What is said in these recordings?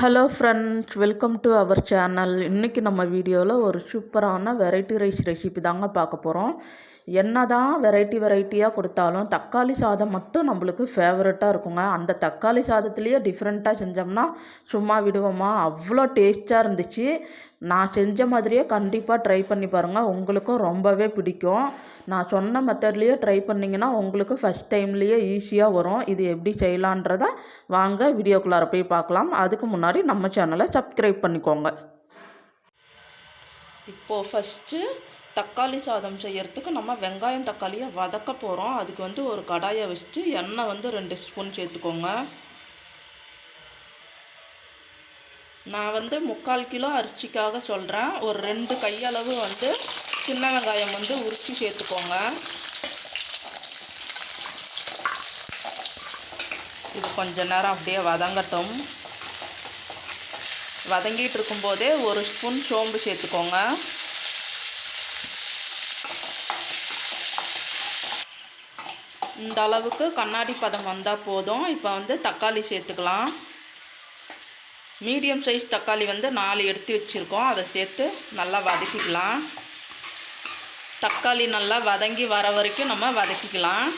Hello friends welcome to our channel இன்றைக்கி நம்ம வீடியோவில் ஒரு சூப்பரான வெரைட்டி ரைஸ் ரெசிபி தாங்க பார்க்க போகிறோம் என்ன தான் வெரைட்டி வெரைட்டியாக கொடுத்தாலும் தக்காளி சாதம் மட்டும் நம்மளுக்கு ஃபேவரட்டாக இருக்குங்க. அந்த தக்காளி சாதத்துலேயே டிஃப்ரெண்ட்டாக செஞ்சோம்னா சும்மா விடுவோமா? அவ்வளோ டேஸ்ட்டாக இருந்துச்சு. நான் செஞ்ச மாதிரியே கண்டிப்பாக ட்ரை பண்ணி பாருங்கள் உங்களுக்கும் ரொம்பவே பிடிக்கும். நான் சொன்ன மெத்தட்லேயே ட்ரை பண்ணிங்கன்னா உங்களுக்கு ஃபஸ்ட் டைம்லேயே ஈஸியாக வரும். இது எப்படி செய்யலான்றதை வாங்க வீடியோக்குள்ளார போய் பார்க்கலாம். அதுக்கு முன்னாடி முன்னாடி நம்ம சேனலை சப்ஸ்கிரைப் பண்ணிக்கோங்க. இப்போது ஃபஸ்ட்டு தக்காளி சாதம் செய்கிறதுக்கு நம்ம வெங்காயம் தக்காளியை வதக்க போகிறோம் அதுக்கு வந்து ஒரு கடாயை வச்சுட்டு எண்ணெய் வந்து ரெண்டு ஸ்பூன் சேர்த்துக்கோங்க. நான் வந்து முக்கால் கிலோ அரிசிக்காக சொல்கிறேன் ஒரு ரெண்டு கையளவு வந்து சின்ன வெங்காயம் வந்து உரித்து சேர்த்துக்கோங்க. இது கொஞ்ச நேரம் அப்படியே வதங்கட்டும். வதங்கிட்டு இருக்கும்போதே ஒரு ஸ்பூன் சோம்பு சேர்த்துக்கோங்க. இந்த அளவுக்கு கண்ணாடி பதம் வந்தால் போதும். இப்போ வந்து தக்காளி சேர்த்துக்கலாம். மீடியம் சைஸ் தக்காளி வந்து நாலு எடுத்து வச்சுருக்கோம். அதை சேர்த்து நல்லா வதக்கிக்கலாம். தக்காளி நல்லா வதங்கி வர வரைக்கும் நம்ம வதக்கிக்கலாம்.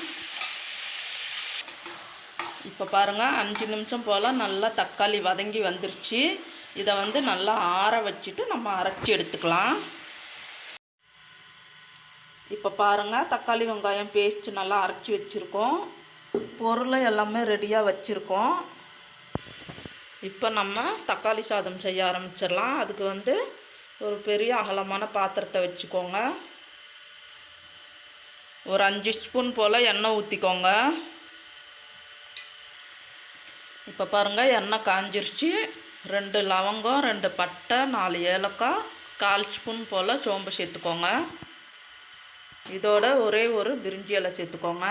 இப்போ பாருங்கள் அஞ்சு நிமிஷம் போல் நல்லா தக்காளி வதங்கி வந்துருச்சு. இதை வந்து நல்லா ஆற வச்சுட்டு நம்ம அரைச்சி எடுத்துக்கலாம். இப்போ பாருங்கள் தக்காளி வெங்காயம் பேஸ்ட் நல்லா அரைச்சி வச்சுருக்கோம். பொருளை எல்லாமே ரெடியாக வச்சுருக்கோம். இப்போ நம்ம தக்காளி சாதம் செய்ய ஆரம்பிச்சிடலாம். அதுக்கு வந்து ஒரு பெரிய அகலமான பாத்திரத்தை வச்சுக்கோங்க. ஒரு அஞ்சு ஸ்பூன் போல் எண்ணெய் ஊற்றிக்கோங்க இப்போ பாருங்கள் எண்ணெய் காஞ்சிருச்சு. ரெண்டு லவங்கம் ரெண்டு பட்டை நாலு ஏலக்காய் கால் ஸ்பூன் போல் சோம்பு சேர்த்துக்கோங்க. இதோட ஒரே ஒரு பிரிஞ்சி இலை சேர்த்துக்கோங்க.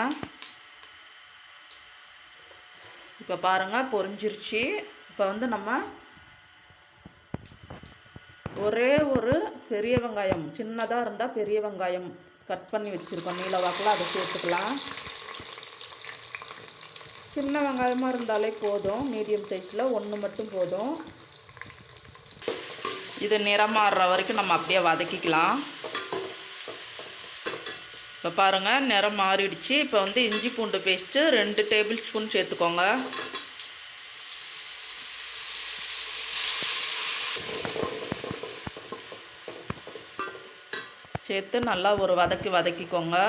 இப்போ பாருங்கள் பொரிஞ்சிருச்சு. இப்போ வந்து நம்ம ஒரே ஒரு பெரிய வெங்காயம் சின்னதாக இருந்தால் பெரிய வெங்காயம் கட் பண்ணி வச்சுருக்கோம். நீல வாக்கில் அதை சேர்த்துக்கலாம். சின்ன வெங்காயமாக இருந்தாலே போதும். மீடியம் சைஸில் ஒன்று மட்டும் போதும். இது நிறமாறுற வரைக்கும் நம்ம அப்படியே வதக்கிக்கலாம். இப்போ பாருங்கள் நிறம் மாறிடுச்சு. இப்போ வந்து இஞ்சி பூண்டு பேஸ்ட்டு ரெண்டு டேபிள் ஸ்பூன் சேர்த்துக்கோங்க. சேர்த்து நல்லா ஒரு வதக்கி வதக்கிக்கோங்க.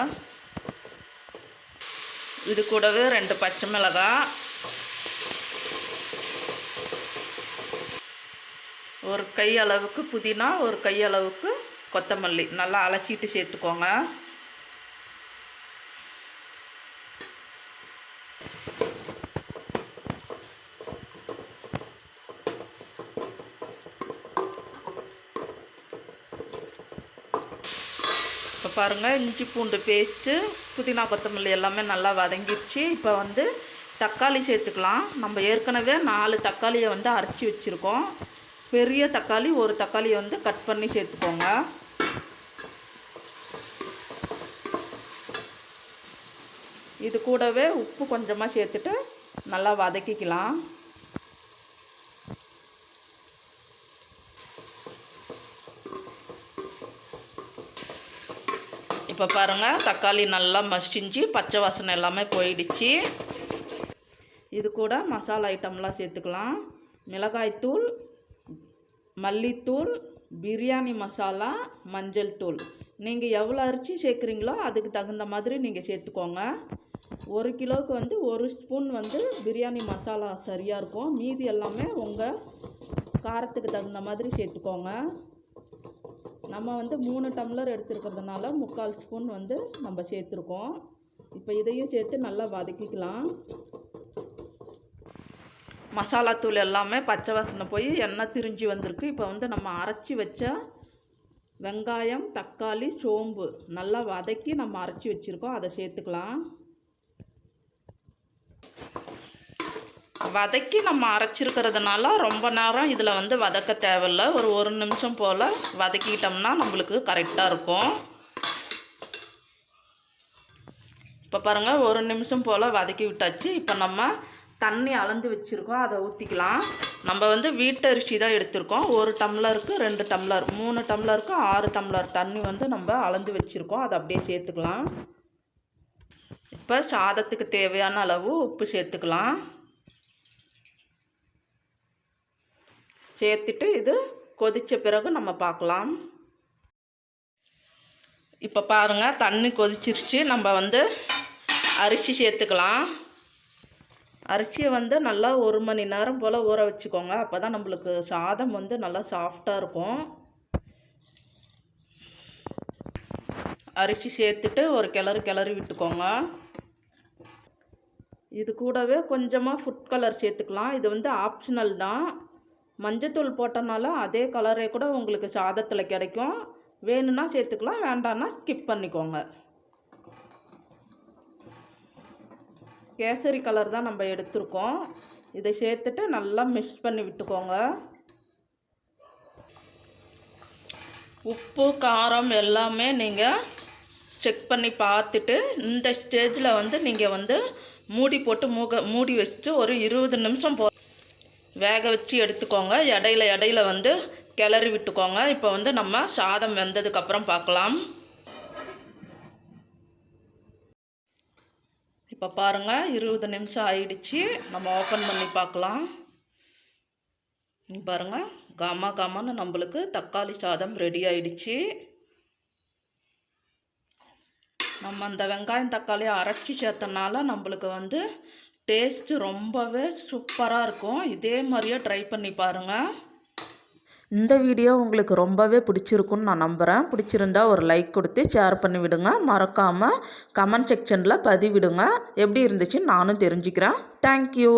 இது கூடவே ரெண்டு பச்சை மிளகாய் ஒரு கை அளவுக்கு புதினா ஒரு கை அளவுக்கு கொத்தமல்லி. நல்லா அலசிட்டு சேர்த்துக்கோங்க. பாருங்கள் இஞ்சி பூண்டு பேஸ்ட்டு புதினா கொத்தமல்லி எல்லாமே நல்லா வதங்கிடுச்சு. இப்போ வந்து தக்காளி சேர்த்துக்கலாம். நம்ம ஏற்கனவே நாலு தக்காளியை வந்து அரைச்சி வச்சுருக்கோம். பெரிய தக்காளி ஒரு தக்காளியை வந்து கட் பண்ணி சேர்த்துக்கோங்க. இது கூடவே உப்பு கொஞ்சமாக சேர்த்துட்டு நல்லா வதக்கிக்கலாம். இப்போ பாருங்கள் தக்காளி நல்லா மசிஞ்சு பச்சை வாசனை எல்லாமே போயிடுச்சு. இது கூட மசாலா ஐட்டம்லாம் சேர்த்துக்கலாம். மிளகாய்த்தூள் மல்லித்தூள் பிரியாணி மசாலா மஞ்சள் தூள். நீங்கள் எவ்வளோ அரிசி சேர்க்குறீங்களோ அதுக்கு தகுந்த மாதிரி நீங்கள் சேர்த்துக்கோங்க. ஒரு கிலோவுக்கு வந்து ஒரு ஸ்பூன் வந்து பிரியாணி மசாலா சரியாக இருக்கும். மீதி எல்லாமே உங்கள் காரத்துக்கு தகுந்த மாதிரி சேர்த்துக்கோங்க. நம்ம வந்து மூணு டம்ளர் எடுத்துருக்கிறதுனால முக்கால் ஸ்பூன் வந்து நம்ம சேர்த்துருக்கோம். இப்போ இதையும் சேர்த்து நல்லா வதக்கிக்கலாம். மசாலா தூள் எல்லாமே பச்சை வாசனை போய் எண்ணெய் திரிஞ்சு வந்திருக்கு. இப்போ வந்து நம்ம அரைச்சி வச்ச வெங்காயம் தக்காளி சோம்பு நல்லா வதக்கி நம்ம அரைச்சி வச்சுருக்கோம். அதை சேர்த்துக்கலாம். வதக்கி நம்ம அரைச்சிருக்கிறதுனால ரொம்ப நேரம் இதில் வந்து வதக்க தேவையில்ல. ஒரு ஒரு நிமிஷம் போல் வதக்கிக்கிட்டோம்னா நம்மளுக்கு கரெக்டாக இருக்கும். இப்போ பாருங்கள் ஒரு நிமிஷம் போல் வதக்கி விட்டாச்சு. இப்போ நம்ம தண்ணி அளந்து வச்சுருக்கோம். அதை ஊற்றிக்கலாம் நம்ம வந்து வீட்டரிசி தான் எடுத்திருக்கோம். ஒரு டம்ளருக்கு ரெண்டு டம்ளர் மூணு டம்ளருக்கு ஆறு டம்ளர் தண்ணி வந்து நம்ம அளந்து வச்சுருக்கோம். அதை அப்படியே சேர்த்துக்கலாம். இப்போ சாதத்துக்கு தேவையான அளவு உப்பு சேர்த்துக்கலாம். சேர்த்துட்டு இது கொதித்த பிறகு நம்ம பார்க்கலாம். இப்போ பாருங்கள் தண்ணி கொதிச்சிருச்சு. நம்ம வந்து அரிசி சேர்த்துக்கலாம். அரிசியை வந்து நல்லா ஒரு மணி நேரம் போல் ஊற வச்சுக்கோங்க. அப்போ தான் நம்மளுக்கு சாதம் வந்து நல்லா சாஃப்டாக இருக்கும். அரிசி சேர்த்துட்டு ஒரு கிளறு கிளறி விட்டுக்கோங்க. இது கூடவே கொஞ்சமாக ஃபுட் கலர் சேர்த்துக்கலாம். இது வந்து ஆப்ஷனல் தான். மஞ்சத்தூள் போட்டனால அதே கலரே கூட உங்களுக்கு சாதத்தில் கிடைக்கும். வேணும்னா சேர்த்துக்கலாம் வேண்டாம்னா ஸ்கிப் பண்ணிக்கோங்க. கேசரி கலர் தான் நம்ம எடுத்திருக்கோம். இதை சேர்த்துட்டு நல்லா மிக்ஸ் பண்ணி விட்டுக்கோங்க. உப்பு காரம் எல்லாமே நீங்கள் செக் பண்ணி பார்த்துட்டு இந்த ஸ்டேஜில் வந்து நீங்கள் வந்து மூடி போட்டு மூக மூடி வச்சுட்டு ஒரு இருபது நிமிஷம் போ வேக வச்சு எடுத்துக்கோங்க. இடையில இடையில வந்து கிளறி விட்டுக்கோங்க. இப்போ வந்து நம்ம சாதம் வெந்ததுக்கப்புறம் பார்க்கலாம் இப்போ பாருங்கள் இருபது நிமிஷம் ஆயிடுச்சு. நம்ம ஓப்பன் பண்ணி பார்க்கலாம் பாருங்கள் காமா காமான்னு நம்மளுக்கு தக்காளி சாதம் ரெடி ஆயிடுச்சு. நம்ம அந்த வெங்காயம் தக்காளி அரைச்சி சேர்த்தனால நம்மளுக்கு வந்து டேஸ்ட்டு ரொம்பவே சூப்பராக இருக்கும். இதே மாதிரியே ட்ரை பண்ணி பாருங்கள் இந்த வீடியோ உங்களுக்கு ரொம்பவே பிடிச்சிருக்குன்னு நான் நம்புகிறேன் பிடிச்சிருந்தா ஒரு லைக் கொடுத்து ஷேர் பண்ணி விடுங்க. மறக்காமல் கமெண்ட் செக்ஷனில் பதிவிடுங்க. எப்படி இருந்துச்சுன்னு நானும் தெரிஞ்சுக்கிறேன். தேங்க்யூ